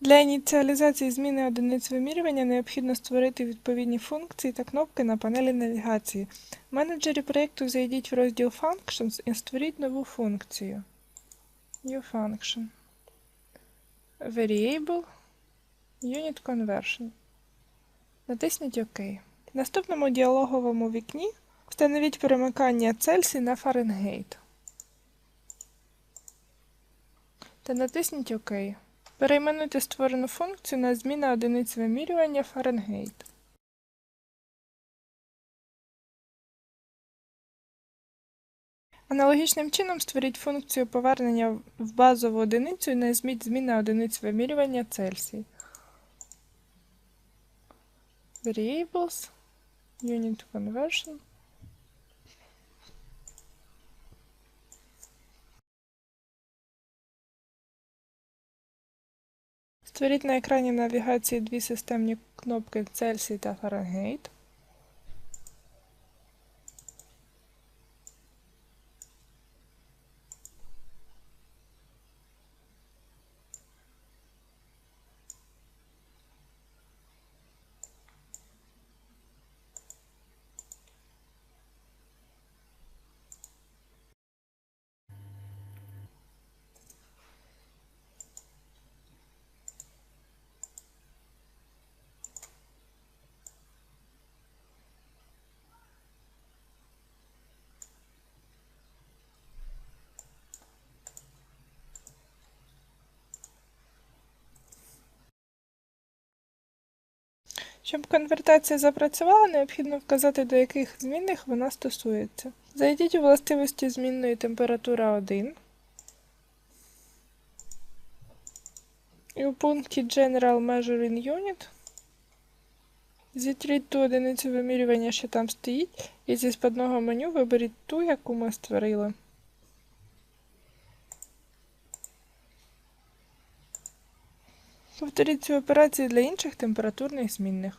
Для ініціалізації зміни одиниць вимірювання необхідно створити відповідні функції та кнопки на панелі навігації. В менеджері проєкту зайдіть в розділ Functions і створіть нову функцію. New function. Variable. Unit Conversion. Натисніть ОК. В наступному діалоговому вікні встановіть перемикання Цельсій на Фаренгейт. Та натисніть ОК. Перейменуйте створену функцію на зміна одиниць вимірювання Фаренгейт. Аналогічним чином створіть функцію повернення в базову одиницю і назвіть зміна одиниць вимірювання Цельсій. Variables, Unit Conversion. Створіть на екрані навігації дві системні кнопки Цельсій та Фаренгейт. Щоб конвертація запрацювала, необхідно вказати, до яких змінних вона стосується. Зайдіть у властивості змінної температура 1 і у пункті General Measuring Unit зітріть ту одиницю вимірювання, що там стоїть, і зі спадного меню виберіть ту, яку ми створили. Повторіть цю операцію для інших температурних змінних.